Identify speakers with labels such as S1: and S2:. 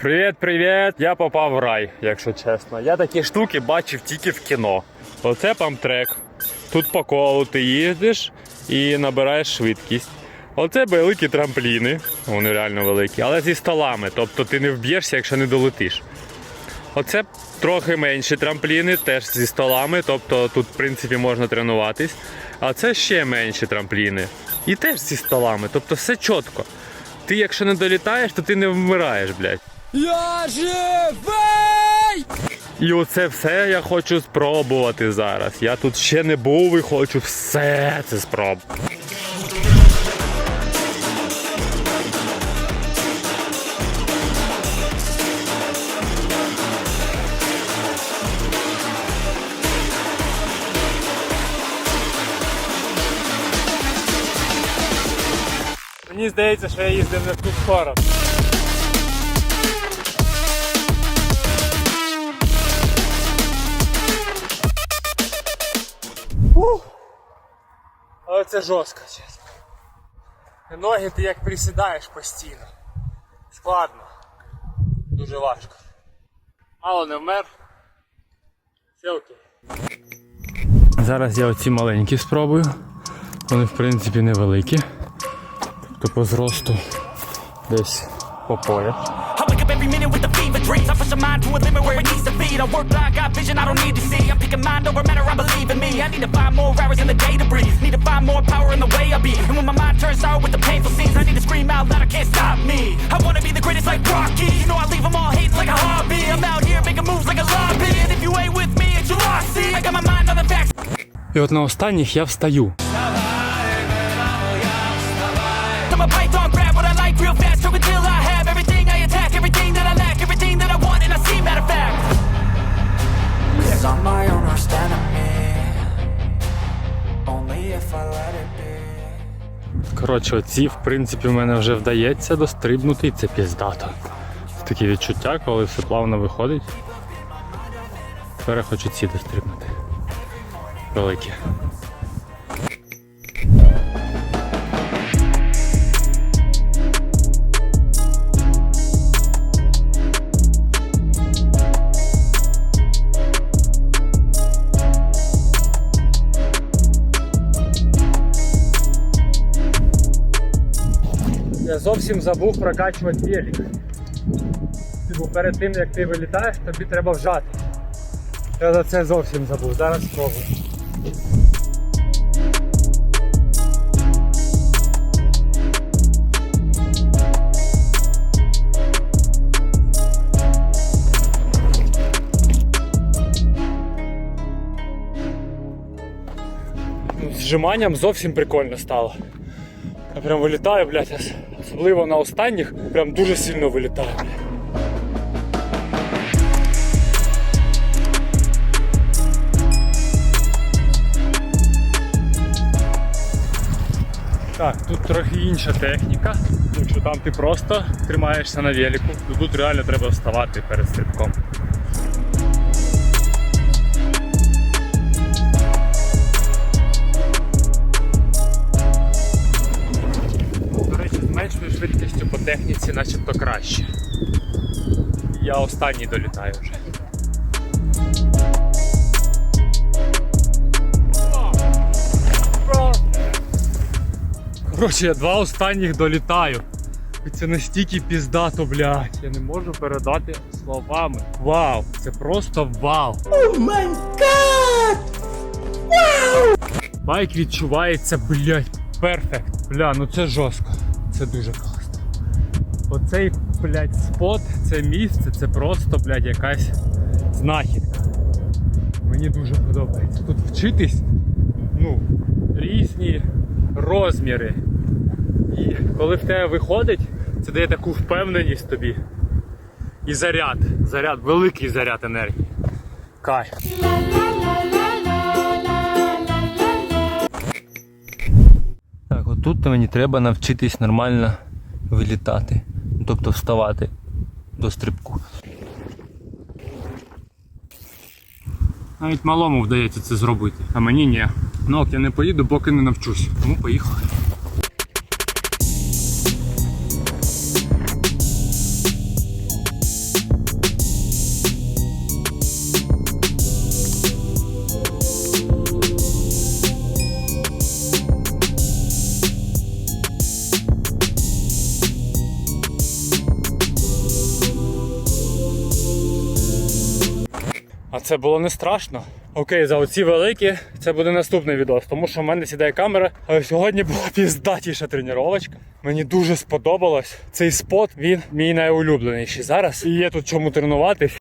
S1: Привіт, привіт! Я попав в рай, якщо чесно. Я такі штуки бачив тільки в кіно. Оце памтрек. Тут по колу ти їздиш і набираєш швидкість. Оце великі трампліни, вони реально великі, але зі столами, тобто ти не вб'єшся, якщо не долетиш. Оце трохи менші трампліни, теж зі столами, тобто тут, в принципі, можна тренуватись. А це ще менші трампліни. І теж зі столами, тобто все чітко. Ти якщо не долітаєш, то ти не вмираєш, блядь.
S2: Я живий!
S1: І оце все я хочу спробувати зараз. Я тут ще не був і хочу все це спробувати. Мені здається, що я їздив не в ту сторону. Це жорстко, чесно. Ноги ти як присідаєш постійно. Складно. Дуже важко. Мало не вмер. Все окей. Зараз я оці маленькі спробую. Вони в принципі невеликі. Тобто по зросту десь по пояс.
S3: I wake up every minute with the fever dreams. I push my mind to a limit where it needs to feed. I work blind, got vision I don't need to see. I'm picking mind over matter, I believe in me. I need to find more hours in the way I be. And when my mind turns sour with the painful scenes, I need to scream out loud, I can't stop me. I wanna be the greatest like Rocky. You know I leave them all hating like a hobby. I'm out here making moves like a lobby. And if you ain't with me, it's your loss. See, I got my mind on the facts.
S1: І от на останніх я встаю. Коротше, оці, в принципі, в мене вже вдається дострибнути, і це піздато. Це такі відчуття, коли все плавно виходить. Тепер я хочу ці дострибнути. Великі. Зовсім забув прокачувати велик. Типу перед тим як ти вилітаєш, тобі треба вжати. Я за це зовсім забув. Зараз спробую. Ну, зжиманням зовсім прикольно стало. Я прям вилітаю, блядь, ос- особливо на останніх, прям дуже сильно вилітаю. блядь. Так, тут трохи інша техніка. Якщо там ти просто тримаєшся на велику, то тут реально треба вставати перед стрибком. Начебто краще. Я останній долітаю вже. Коротше, я два останніх долітаю. І це настільки піздато, блядь. Я не можу передати словами. Вау! Це просто вау! О май гад! Вау! Байк відчувається, блядь, перфект. Бля, ну це жорстко. Це дуже класно. Оцей, блядь, спот, це місце, це просто, блядь, якась знахідка. Мені дуже подобається. Тут вчитись, ну, різні розміри. І коли в тебе виходить, це дає таку впевненість тобі. І заряд. Заряд, великий заряд енергії. Кайф. Так, отут мені треба навчитись нормально вилітати. Тобто вставати до стрибку. Навіть малому вдається це зробити, а мені ні. Ну, я не поїду, поки не навчусь. Тому поїхали. А це було не страшно. Окей, за оці великі це буде наступний відос, тому що в мене сідає камера. Але сьогодні була піздатіша тренувачка. Мені дуже сподобалось. Цей спот він мій найулюбленіший зараз. І є тут чому тренуватись.